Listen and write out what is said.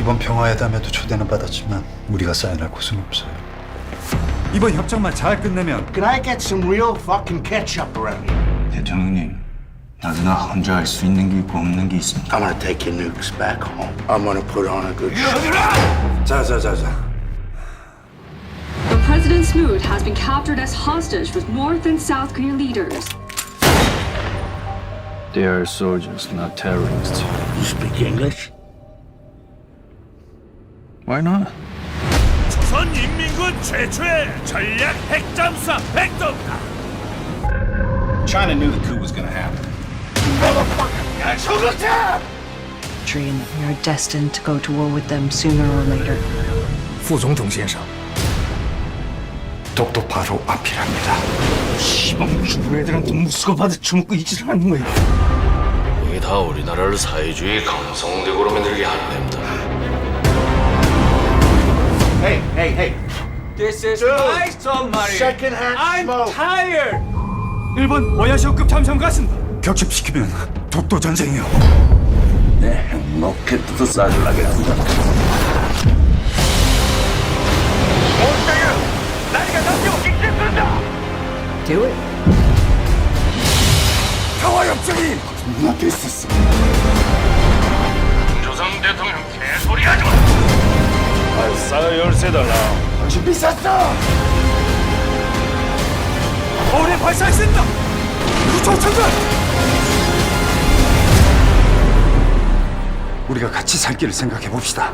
이번 평화회담에도 초대는 받았지만 우리가 사인할 곳은 없어요. 이번 협정만 잘 끝내면 Can I get some real fucking ketchup around here? 대통령님, 나도나 혼자 할 수 있는 게 있고 없는 게 있습니다. I'm gonna take your nukes back home. I'm gonna put on a good show. 자 자 자자. But President Smoot has been captured as hostage with North and South Korean leaders. They are soldiers, not terrorists. You speak English? Why not? 조선 인민군 최초의 전략 핵잠수 핵동다. China knew the coup was gonna happen. Dream, you're destined to go to war with them sooner or later. 부총통 선생. 독도 바로 앞이랍니다. 시방 죽은 애들한테 무수고받아 주먹고 이질을 하는 거야. 이게 다 우리나라를 사회주의 강성대국으로 만들게 하는 겁니다. Hey, hey. This is my submarine. Secondhand smoke. tired. 일본 오야시오급 잠수함. 격침시키면 독도 전쟁이요. 로켓도 쏴줄라게 한다. 나리가 남겨 익힌다. Do it. 평화 협정이 누나 됐었어. 조상 대통령 개소리 하지 마. 싸가 열쇠 달라. 준비 쌌어. 오래 발사했습니다. 구초천군. 우리가 같이 살 길을 생각해 봅시다.